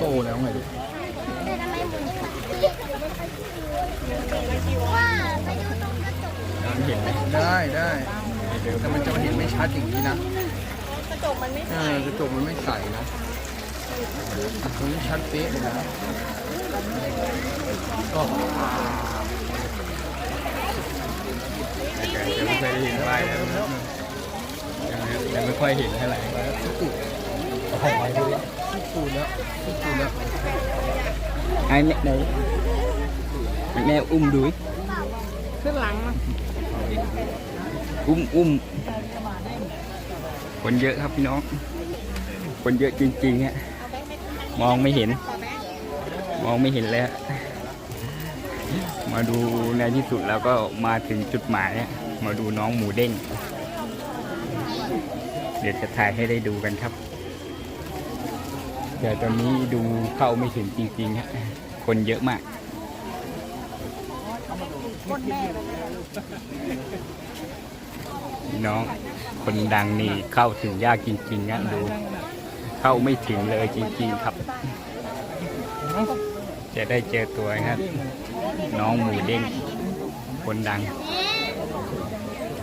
โตแล้วไงลูกแต่ทำไมหมุนว่าไปดูตรงกระจกเห็นไหมได้ได้แต่มันจะเห็นไม่ชัดอย่างนี้นะกระจกมันไม่เออกระจกมันไม่ใสนะตรงนี้ชัดเป๊ะเลยนะก็ยังไม่เคยได้เห็นป้ายแล้วยังไม่ค่อยเห็นเท่าไหร่ ทุกตุเอาของไปดูดิทุกตูแล้วทุกตูแล้วไอ้แม่ไหนแม่อุ้มดูดิขึ้นหลังมาอุ้มอุ้มคนเยอะครับพี่น้อง คนเยอะจริงๆฮะมองไม่เห็น มองไม่เห็นเลยฮะมาดูในที่สุดแล้วก็มาถึงจุดหมายฮะมาดูน้องหมูเด้ง เดี๋ยวจะถ่ายให้ได้ดูกันครับ แต่ตอนนี้ดูเข้าไม่ถึงจริงๆฮะคนเยอะมากน้องคนดังนี่เข้าถึงยากจริงๆนะดูเข้าไม่ถึงเลยจริง ๆ ครับ จะได้เจอตัวครับ น้องหมูเด้งคนดัง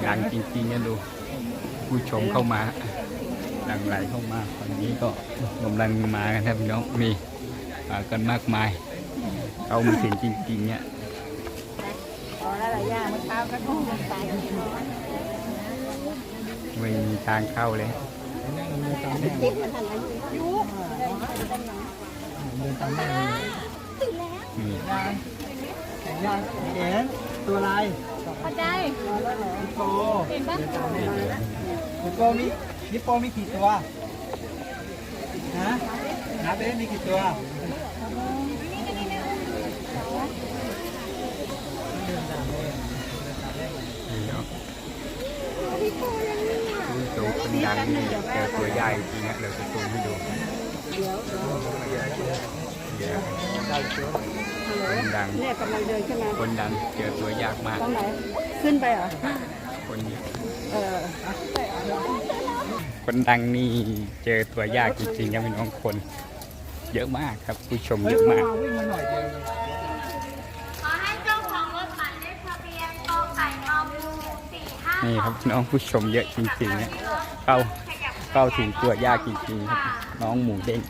ดังจริงๆนะดู ผู้ชมเข้ามา หลั่งไหลเข้ามาตอนนี้ก็กำลังมากันครับพี่น้องมีมากันมากมายเข้าไม่ถึงจริงๆเนี่ยขอหลายๆอย่างเมื่อเช้าก็ทุ่มลงไปไม่มีทางเข้าเลยติดมันทันอายุนี่แข็งยังเห็นตัวอะไรพอใจนิโปเห็นปะ นิโปมีนิโปมีกี่ตัวฮะนับเอ๊มีกี่ตัวนี่เนาะดูตัวคนดังนี่เจอตัวใหญ่จริงๆเราจะซูมให้ดูเดี๋ยวคนดังเนี่ยกำลังเดินขึ้นมาคนดังเจอตัวยากมากตรงไหนขึ้นไปเหรอคนเยอะเออ คนดังนี่เจอตัวยากจริงๆครับพี่น้องคน เยอะมากครับผู้ชมเยอะมาก วิ่งมาหน่อยเดียวขอให้เจ้าของรถหมายเลขทะเบียนกไก่งอมูสี่ห้านี่ครับน้องผู้ชมเยอะจริงๆเนี่ยเข้าเข้าถึงตัวยากจริงๆครับ น้องหมูเด้งล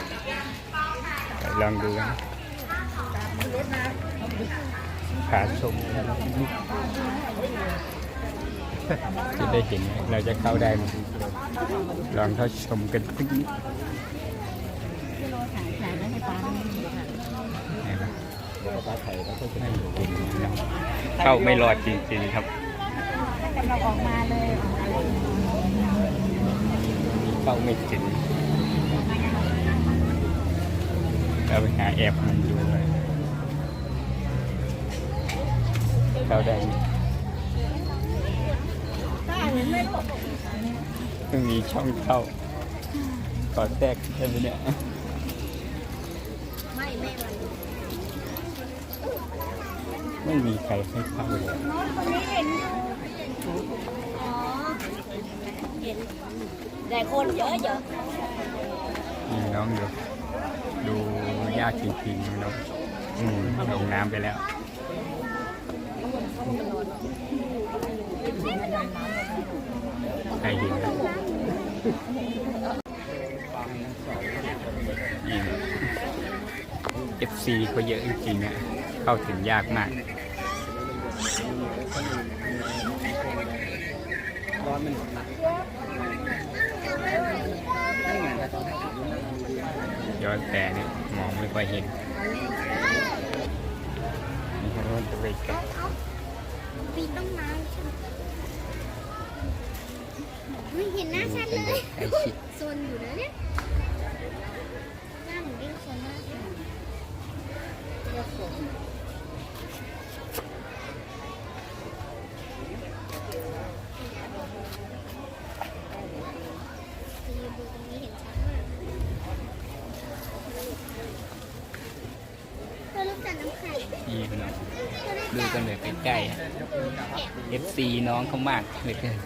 ขทะเบียนกไก่ลองดูนะ ขาชมจะได้เห็นเราจะเข้าได้ลองเข้าชมกันสักนิดเข้าไม่รอดจริงๆครับกำลังออกมาเลยเข้าไม่ถึงเราไปหาแอบมันดูเลยเข้าได้ไหมได้เห็นไหมลูกเพิ่งมีช่องเข้าขอแทรกได้ไหมเนี่ยไม่ไม่มันไม่มีใครให้เข้าเลยคนนี้เห็นอยู่อ๋อเห็นแต่คนเยอะเยอะนี่น้องดูดูยากจริงๆน้องอืมลงน้ำไปแล้ว ใครเห็นนะนี่ FC เขาเยอะจริงๆนะเข้าถึงยากมากร้อนมันย้อนแต่เนี่ยมองไม่ค่อยเห็นนี่เขาจะไปกัน ปีนต้นไม้ใช่ไหมไม่ เห็นหน้าชัดเลยใกล้ชิดโซนอยู่นะเนี่ยหน้าหมูเด้งโซนมากเลยเดี๋ยวฝนจะยืนดูตรงนี้เห็นชัดมากตัวลูกจันทร์น้ำแข็งนี่เนาะดูกันเลยใกล้ๆอะ FC น้องเขามากเหลยเกิน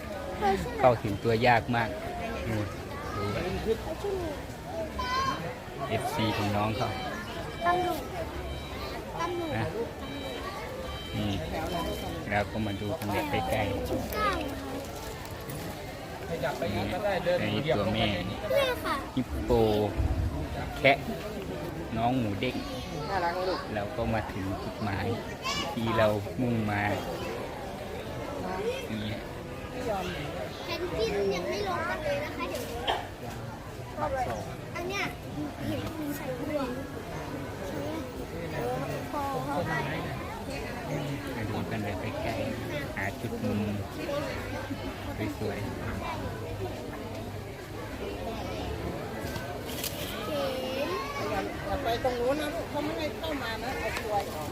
เข้าถึงตัวยากมากอืมดูเขาชื่อ FC ของน้องเขาตำลุตำลุนะนี่เราก็มาดูกันแบบใกล้จุดเก้าๆนี่ในตัวแม่เนี่ยค่ะฮิปโปแคะน้องหมูเด็กน่ารักไหมลูกเราก็มาถึงจุดหมายที่เรามุ่งมานี่ แพนกวินยังไม่ลงกันเลยนะคะเดี๋ยวอันเนี้ยเห็นคุณใส่ห่วงใช่ไหมเออพอเข้าไปมาดูกันแบบใกล้ๆหาจุดมุมสวยเห็นอย่าไปตรงนู้นนะลูกเขาไม่ให้เข้ามานะเอาตัวออก